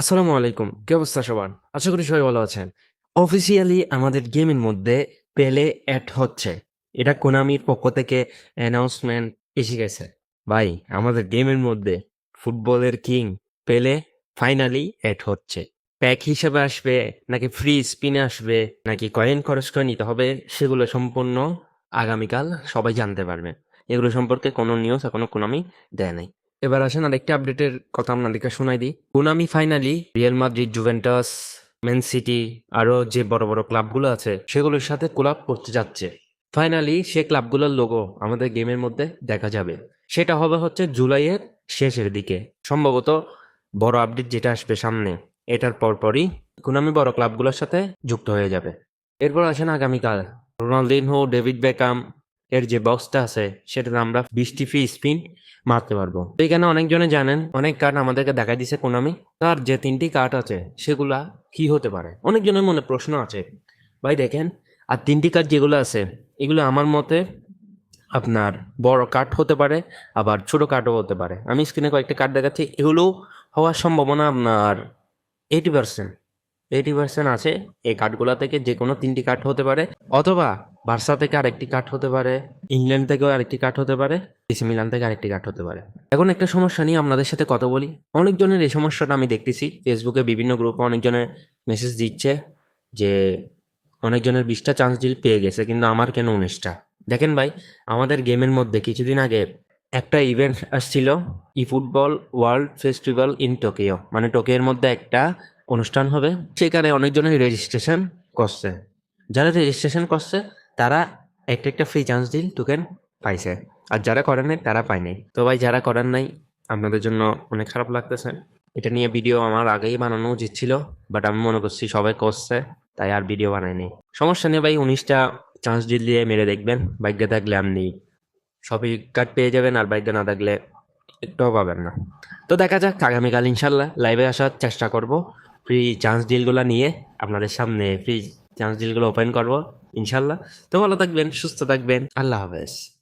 আসসালামু আলাইকুম, কি অবস্থা সবার? আশা করি সবাই ভালো আছেন। অফিসিয়ালি আমাদের গেমের মধ্যে পেলে অ্যাড হচ্ছে। এটা কোনামির পক্ষ থেকে অ্যানাউন্সমেন্ট এসে গেছে। ভাই, আমাদের গেমের মধ্যে ফুটবলের কিং পেলে ফাইনালি অ্যাড হচ্ছে। প্যাক হিসেবে আসবে, নাকি ফ্রি স্পিনে আসবে, নাকি কয়েন খরচ করে নিতে হবে, সেগুলো সম্পূর্ণ আগামীকাল সবাই জানতে পারবে। এগুলো সম্পর্কে কোনো নিউজ এখনও কোনামি দেয় নাই। এবার আসেন আরেকটি আপডেটের কথা আপনাদেরকে শোনাই দিই। Konami finally Real Madrid Juventus Man City আরও যে বড় বড় ক্লাবগুলো আছে, সেগুলোর সাথে কোলাপ করতে যাচ্ছে। ফাইনালি সে ক্লাবগুলোর লোগো আমাদের গেমের মধ্যে দেখা যাবে। সেটা হবে হচ্ছে জুলাইয়ের শেষের দিকে। সম্ভবত বড় আপডেট যেটা আসবে সামনে, এটার পরপরই কুনামি বড় ক্লাবগুলোর সাথে যুক্ত হয়ে যাবে। এরপর আসেন আগামীকাল। রোনালদিনহো, ডেভিড বেকাম এর যে বক্সটা আছে, সেটাতে আমরা বৃষ্টি ফি স্পিন মারতে পারব। তো এখানে অনেকজনে জানেন, অনেক কার্ড আমাদেরকে দেখা দিছে কোনামি তার যে তিনটি কার্ড আছে, সেগুলা কি হতে পারে? অনেকজনের মনে প্রশ্ন আছে। ভাই দেখেন, আর তিনটি কার্ড যেগুলো আছে, এগুলো আমার মতে আপনার বড় কার্ড হতে পারে, আবার ছোট কার্ডও হতে পারে। আমি স্ক্রিনে কয়েকটা কার্ড দেখাচ্ছি, এগুলো হওয়ার সম্ভাবনা আপনার এইটি পার্সেন্ট এইটি পার্সেন্ট আছে, এই কার্ডগুলো থেকে যে কোনো তিনটি কার্ড হতে পারে, অথবা বার্সা থেকে আরেকটি কার্ড হতে পারে, ইংল্যান্ড থেকেও আরেকটি কার্ড হতে পারে, এসি মিলান থেকে আরেকটি কার্ড হতে পারে। এখন একটা সমস্যা নিয়ে আপনাদের সাথে কথা বলি। অনেকজনের এই সমস্যাটা আমি দেখতেছি। ফেসবুকে বিভিন্ন গ্রুপে অনেকজনের মেসেজ দিচ্ছে যে, অনেকজনের বিশটা চান্স ডিল পেয়ে গেছে, কিন্তু আমার কেন উনিশটা? দেখেন ভাই, আমাদের গেমের মধ্যে কিছুদিন আগে একটা ইভেন্ট আসছিল e football world festival in Tokyo মানে টোকিওর মধ্যে একটা অনুষ্ঠান হবে। সেখানে অনেকজনের রেজিস্ট্রেশন করছে। যারা রেজিস্ট্রেশন করছে, তারা একটা একটা ফ্রি চান্স ডিল টোকেন পাইছে। আর যারা করেন নাই, তারা পায় নাই। তো ভাই, যারা করেন নাই, আপনাদের জন্য অনেক খারাপ লাগতেছে। এটা নিয়ে ভিডিও আমার আগেই বানানো উচিত ছিল বাট আমি মনে করছি সবাই করছে, তাই আর ভিডিও বানাইনি সমস্যা নেই ভাই, উনিশটা চান্স ডিল দিয়ে মেরে দেখবেন। বাইকটা থাকলে আপনি সবই কার্ড পেয়ে যাবেন, আর বাইকটা না থাকলে একটাও পাবেন না। তো দেখা যাক, আগামীকাল ইনশাল্লাহ লাইভে আসার চেষ্টা করব। ফ্রি চান্স ডিলগুলো নিয়ে আপনাদের সামনে ফ্রি চান্স ডিলগুলো ওপেন করব, ইনশাল্লাহ। তো ভালো থাকবেন, সুস্থ থাকবেন, আল্লাহ হাফেজ।